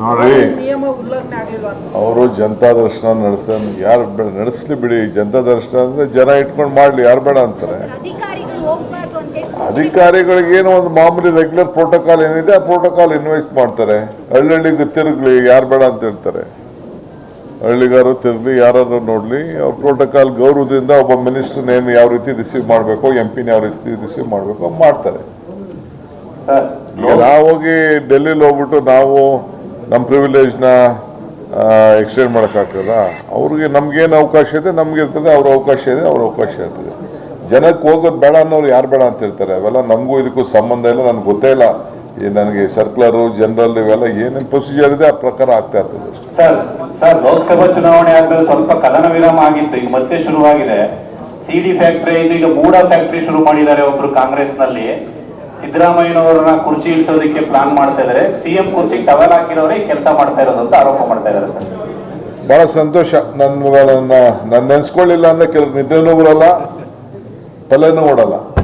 ನೋಡ್ರಿ. ನಿಯಮ ಉಲ್ಲಂಘನೆ ಆಗ್ಲಿಲ್ವಾ ಅವರು ಜನತಾ ದರ್ಶನ ನಡೆಸ ಯಾರು ನಡೆಸಲಿ ಬಿಡಿ ಜನತಾ ದರ್ಶನ ಅಂದ್ರೆ ಜನ ಇಟ್ಕೊಂಡು ಮಾಡ್ಲಿ ಯಾರು ಬೇಡ ಅಂತಾರೆ. ಅಧಿಕಾರಿಗಳು ಹೋಗ್ಬಾರ್ದು ಅಂತ ಅಧಿಕಾರಿಗಳಿಗೆ ಏನೋ ಒಂದು ಮಾಮೂಲಿ ರೆಗ್ಯುಲರ್ ಪ್ರೋಟೋಕಾಲ್ ಏನಿದೆ ಆ ಪ್ರೋಟೋಕಾಲ್ ಇನ್ವೆಸ್ಟ್ ಮಾಡ್ತಾರೆ. ಹಳ್ಳಿಗೆ ತಿರುಗ್ಲಿ ಯಾರು ಬೇಡ ಅಂತ ಹೇಳ್ತಾರೆ. ಹಳ್ಳಿಗಾರು ತಿರ್ಲಿ ಯಾರು ನೋಡ್ಲಿ ಅವ್ರ ಪ್ರೋಟೋಕಾಲ್ ಗೌರವದಿಂದ ಒಬ್ಬ ಮಿನಿಸ್ಟರ್ ಏನು ಯಾವ ರೀತಿ ರಿಸೀವ್ ಮಾಡಬೇಕು ಎಂ ಪಿನ ಯಾವ ರೀತಿ ರಿಸೀವ್ ಮಾಡಬೇಕು ಮಾಡ್ತಾರೆ. ಹೋಗಿ ಡೆಲ್ಲಿಲಿ ಹೋಗ್ಬಿಟ್ಟು ನಾವು ನಮ್ಮ ಪ್ರಿವಿಲೇಜ್ನ ಎಕ್ಸ್ಟೆಂಡ್ ಮಾಡೋಕ್ಕಾಗ್ತದ ಅವ್ರಿಗೆ ನಮಗೇನು ಅವಕಾಶ ಇದೆ, ನಮ್ಗೆ ಇರ್ತದೆ, ಅವ್ರ ಅವಕಾಶ ಇದೆ, ಅವ್ರ ಅವಕಾಶ ಇರ್ತದೆ. ಜನಕ್ಕೆ ಹೋಗೋದು ಬೇಡ ಅನ್ನೋರು ಯಾರು ಬೇಡ ಅಂತ ಹೇಳ್ತಾರೆ ಅವೆಲ್ಲ ನಮಗೂ ಇದಕ್ಕೂ ಸಂಬಂಧ ಇಲ್ಲ, ನನಗೆ ಗೊತ್ತೇ ಇಲ್ಲ. ಈ ನನಗೆ ಸರ್ಕ್ಯುಲರು ಜನರಲ್ ಇವೆಲ್ಲ ಏನೇನು ಪ್ರೊಸೀಜರ್ ಇದೆ, ಆ ಪ್ರಕಾರ ಆಗ್ತಾ ಇರ್ತದೆ ಸರ್ ಸರ್, ಲೋಕಸಭಾ ಚುನಾವಣೆ ಆದ್ಮೇಲೆ ಸ್ವಲ್ಪ ಕದನ ವಿರಾಮ ಆಗಿತ್ತು, ಈಗ ಮತ್ತೆ ಶುರುವಾಗಿದೆ. ಸಿಡಿ ಫ್ಯಾಕ್ಟ್ರಿ ಈಗ ಮೂಡ ಫ್ಯಾಕ್ಟ್ರಿ ಶುರು ಮಾಡಿದ್ದಾರೆ ಒಬ್ರು ಕಾಂಗ್ರೆಸ್ನಲ್ಲಿ ಸಿದ್ದರಾಮಯ್ಯನವರನ್ನ ಕುರ್ಚಿ ಇಳಿಸೋದಕ್ಕೆ ಪ್ಲಾನ್ ಮಾಡ್ತಾ ಇದಾರೆ. ಸಿಎಂ ಕುರ್ಚಿ ಟವಲ್ ಹಾಕಿರೋರೇ ಕೆಲಸ ಮಾಡ್ತಾ ಇರೋದು ಅಂತ ಆರೋಪ ಮಾಡ್ತಾ ಇದ್ದಾರೆ ಸರ್. ಬಹಳ ಸಂತೋಷ. ನನ್ನ ನನ್ನ ನೆನ್ಸ್ಕೊಳ್ಳಿಲ್ಲ ಅಂದ್ರೆ ಕೆಲವು ನಿದ್ರೆನೂ ಬರಲ್ಲ, ತಲೆನೂ ಓಡಲ್ಲ.